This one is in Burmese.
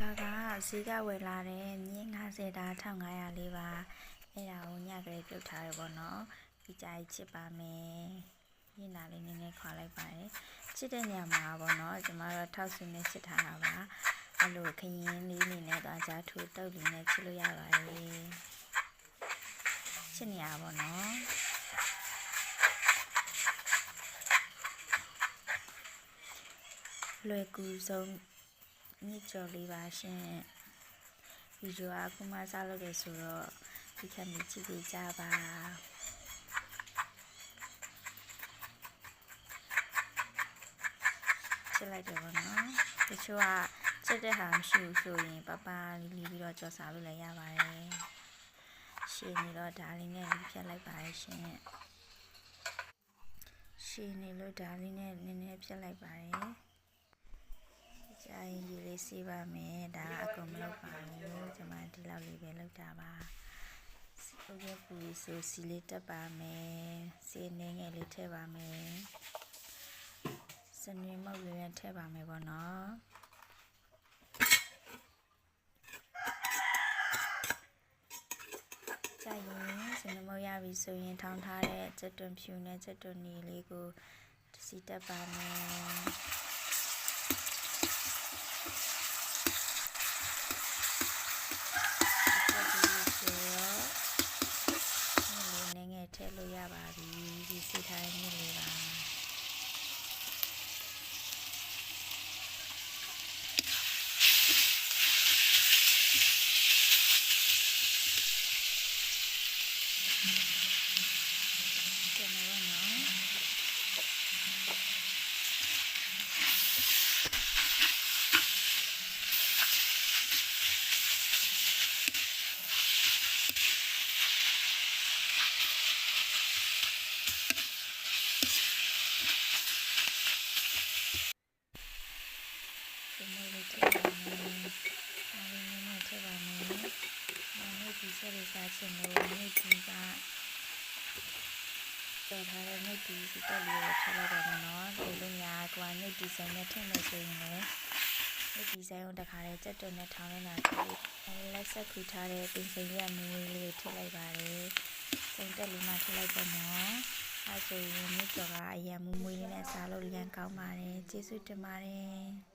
ဒါကဈေးကဝယ်လာတဲ့မြင်း50တာ1500လေးပါအဲ့ဒါကိုညကလေးပြုတ်ထားရပေါ့နော်ဒီကြိုက်ချစ်ပါမယ်ညနာလေးနည်းနည်းခွာလိုက်ပါတယ်ချစ်တဲ့ညမှာပေါ့နော်ကျမတို့ထောက်ဆွနဲ့ချစ်ထားတာပါအဲ့လိုခရင်လေးနေနဲ့တော့ဂျာထူတုတ်လေးနဲ့ချစ်လို့ရပါတယ်ချစ်နေရပါတော့လွယ်ကူဆုံး ညစ်ကြော်လေးပါရှင်ဗီဒီယိုအခုမှစလုပ်တယ်ဆိုတော့ဒီခက်မြကြည့်ပေးကြပါချစ်လိုက်တယ်ပေါ့နော်တချို့ကချစ်တဲ့ဟာမရှိဘူးဆိုရင်ပပလီလီပြီးတော့ကြော်စားလို့လည်းရပါတယ်ရှင်နေတော့ဒါလေးနဲ့လီဖြတ်လိုက်ပါတယ်ရှင်ရှင်နေလို့ဒါလေးနဲ့နည်းနည်းဖြတ်လိုက်ပါတယ် ကြာရင်ရေလေးစီးပါမယ်ဒါကအကုန်မလုပ်ပါဘူးကျွန်မဒီလောက်လေးပဲလုပ်တာပါဟုတ်ရဲ့ပူဆိုစီလေးတက်ပါမယ်စီနေငယ်လေးထည့်ပါမယ်စနေမုတ်လေးနဲ့ထည့်ပါမယ်ပေါ့နော်ကြာရင်စနေမုတ်ရပြီဆိုရင်ထောင်းထားတဲ့ချက်တွန်ဖြူနဲ့ချက်တွန်နီလေးကိုစီတက်ပါမယ် ဆက်ပြီးဆိုတော့မြင်းလေးနည်းငယ်ထည့် လို့ရပါပြီဒီစီထားတဲ့မြင်းလေးပါကျန်တော့နော်ဒီ လိုလေးထည့်ပါမယ်။အားလုံးနည်းနည်းထည့်ပါမယ်။နောက်နေ့ဒီဆက်လေးစားချင်လို့နေ့ဒီကတော်ထားတဲ့နေ့ဒီစီတက်လေးကိုထည့်လိုက်ပါမယ်နော်။ဒီလိုများကွာနေ့ဒီဇိုင်းနဲ့ထည့်မယ်ဆိုရင်လည်းနေ့ဒီဇိုင်းကိုတခါလေးစက်တွန်နဲ့ထောင်းနေတာထည့်လိုက်။လက်ဆက်ခူထားတဲ့ပင်စိန်ရမွေးလေးထည့်လိုက်ပါတယ်။စိန်တက်လေးမှထည့်လိုက်ပါနော်။အဲဆိုရင်မြစ်ကျော်ကအရင်မူမွေးလေးနဲ့စားလို့လျံကောင်းပါတယ်ကျေးဇူးတင်ပါတယ်